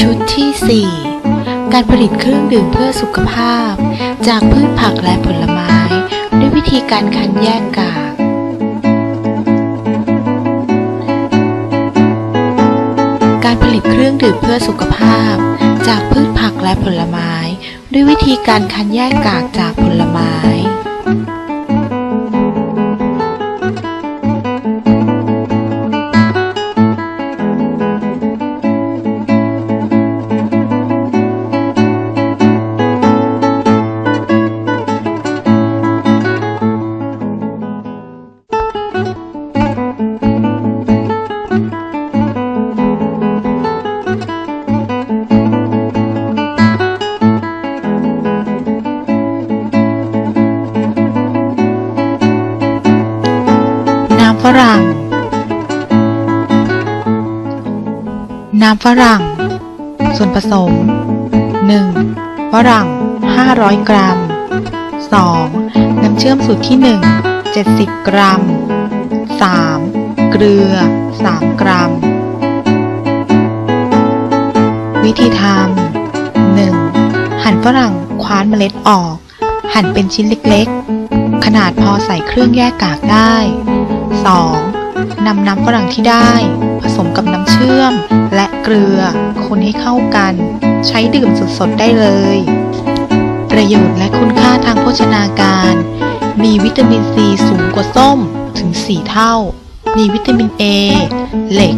ชุดที่ 4 การผลิตเครื่องดื่มเพื่อสุขภาพ จากพืชผักและผลไม้ ด้วยวิธีการคั้นแยกกากการผลิตเครื่องดื่มเพื่อสุขภาพ จากพืชผักและผลไม้ ด้วยวิธีการคั้นแยกกากจากผลไม้ รั่ง น้ำฝรั่ง ส่วนผสม 1. ฝรั่ง 500 กรัม 2. น้ำเชื่อมสูตรที่ 1 70 กรัม 3. เกลือ 3 กรัม วิธีทำ 1. หั่นฝรั่งคว้านเมล็ดออก หั่นเป็นชิ้นเล็กๆ ขนาดพอใส่เครื่องแยกกากได้ 2. นำน้ำฝรั่งที่ได้ ผสมกับน้ำเชื่อม และเกลือ คนให้เข้ากัน ใช้ดื่มสดๆได้เลย ประโยชน์และคุณค่าทางโภชนาการ มีวิตามินซีสูงกว่าส้มถึง 4 เท่า มีวิตามิน A เหล็ก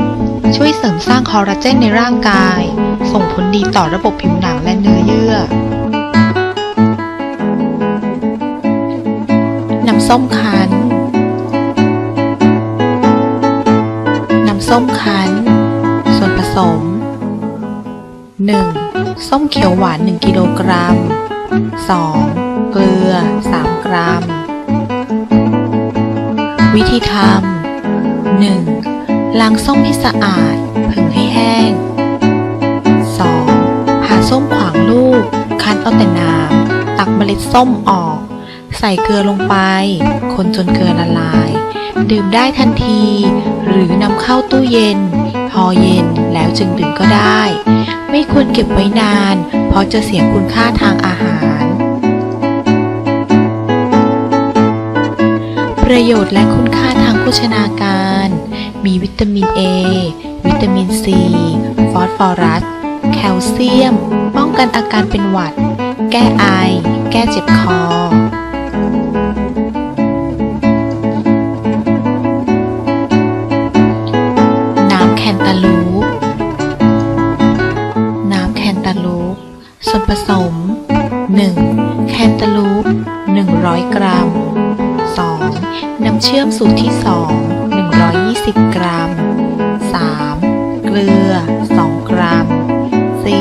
ช่วยเสริมสร้างคอลลาเจนในร่างกาย ส่งผลดีต่อระบบผิวหนังและเนื้อเยื่อน้ำส้มคั้น ส้มคั้น ส่วนผสม 1. ส้มเขียวหวาน 1 กิโลกรัม 2. เกลือ 3 กรัม วิธีทำ 1. ล้างส้มให้สะอาด ผึ่งให้แห้ง 2. ผ่าส้มขวางลูก คั้นเอาแต่น้ำตักเมล็ดส้มออก ใส่เกลือลงไป คนจนเกลือละลาย ดื่มได้ทันที หรือนำเข้าตู้เย็น พอเย็นแล้วจึงดื่มก็ได้ ไม่ควรเก็บไว้นาน เพราะจะเสียคุณค่าทางอาหาร ประโยชน์และคุณค่าทางโภชนาการ มีวิตามิน A วิตามิน C ฟอสฟอรัส แคลเซียม ป้องกันอาการเป็นหวัด แก้ไอ แก้เจ็บคอ ผสม 1. แคนตาลูป 100 กรัม 2. น้ำเชื่อมสูตรที่ 2 120 กรัม 3. เกลือ 2 กรัม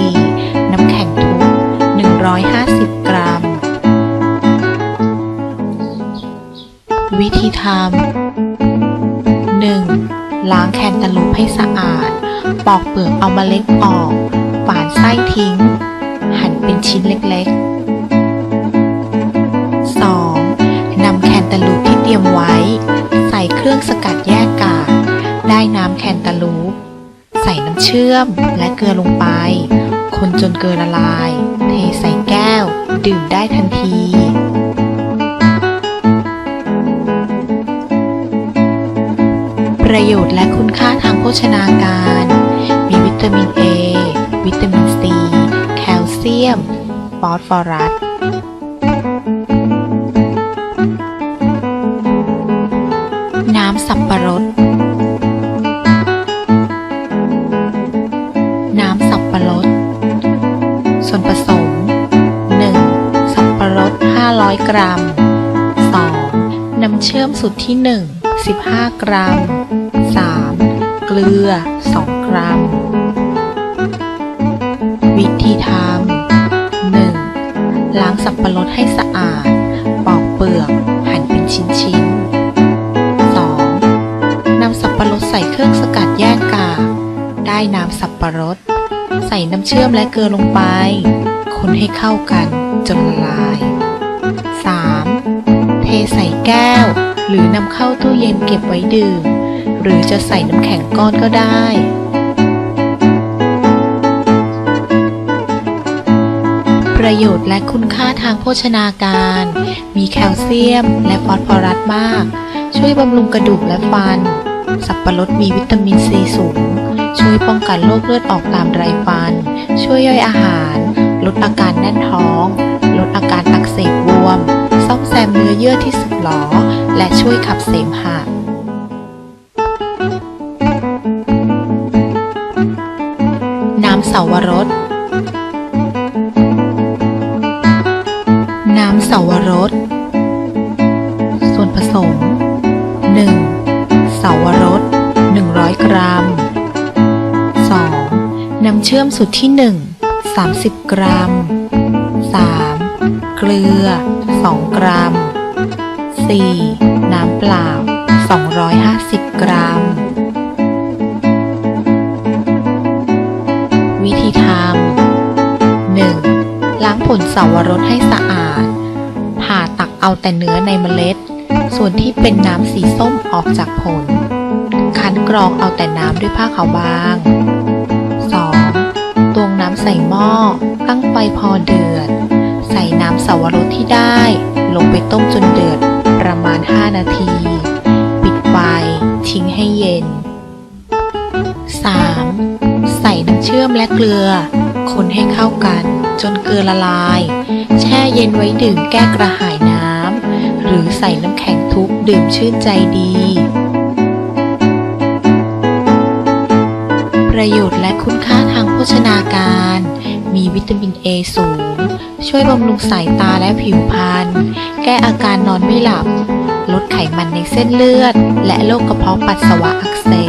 4. น้ำแข็งทุบ150 กรัม วิธีทำ 1. ล้างแคนตาลูปให้สะอาด ปอกเปลือกเอามาเล็ดออก ฝานไส้ทิ้ง เป็นชิ้นเล็กๆ 2. นำแคนตาลูปที่เตรียมไว้ ใส่เครื่องสกัดแยกกากได้น้ำแคนตาลูป ใส่น้ำเชื่อมและเกลือลงไป คนจนเกลือละลาย เทใส่แก้ว ดื่มได้ทันทีประโยชน์และคุณค่าทางโภชนาการ มีวิตามิน A วิตามิน C ซียม ฟอสฟอรัสน้ำสับปะรด น้ำสับปะรด ส่วนผสม 1. สับปะรด 500 กรัม 2. น้ำเชื่อมสูตรที่ 1 15 กรัม 3. เกลือ 2 กรัม วิธีทำ ล้างสับปะรดให้สะอาด ปอกเปลือก หั่นเป็นชิ้นๆ 2. นำสับปะรดใส่เครื่องสกัดแยกกากได้น้ำสับปะรด ใส่น้ำเชื่อมและเกลือลงไป คนให้เข้ากันจนละลาย 3. เทใส่แก้ว หรือนำเข้าตู้เย็นเก็บไว้ดื่ม หรือจะใส่น้ำแข็งก้อนก็ได้ ประโยชน์และคุณค่าทางโภชนาการ มีแคลเซียม และฟอสฟอรัสมาก ช่วยบำรุงกระดูกและฟัน สับปะรดมีวิตามินซีสูง ช่วยป้องกันโรคเลือดออกตามไรฟัน ช่วยย่อยอาหาร ลดอาการแน่นท้อง ลดอาการอักเสบบวม ซ่อมแซมเนื้อเยื่อที่สึกหรอ และช่วยขับเสมหะน้ำเสาวรส สาวรส ส่วนผสม 1. เสาวรส 100 กรัม 2. น้ำเชื่อมสูตรที่ 1 30 กรัม 3. เกลือ 2 กรัม 4. น้ำเปล่า 250 กรัม วิธีทำ 1. ล้างผลเสาวรสให้สะอาด เอาแต่เนื้อในเมล็ด ส่วนที่เป็นน้ำสีส้มออกจากผล คั้นกรองเอาแต่น้ำด้วยผ้าขาวบาง 2. ตวงน้ำใส่หม้อ ตั้งไฟพอเดือด ใส่น้ำสาวรสที่ได้ ลงไปต้มจนเดือดประมาณ 5 นาที ปิดไฟ ทิ้งให้เย็น 3. ใส่น้ำเชื่อมและเกลือ คนให้เข้ากัน จนเกลือละลาย แช่เย็นไว้ดื่มแก้กระหายน หรือใส่น้ำแข็งทุกดื่มชื่นใจดี ประโยชน์และคุณค่าทางโภชนาการ มีวิตามิน A สูง ช่วยบำรุงสายตาและผิวพรรณ แก้อาการนอนไม่หลับ ลดไขมันในเส้นเลือด และโรคกระเพาะปัสสาวะอักเสบ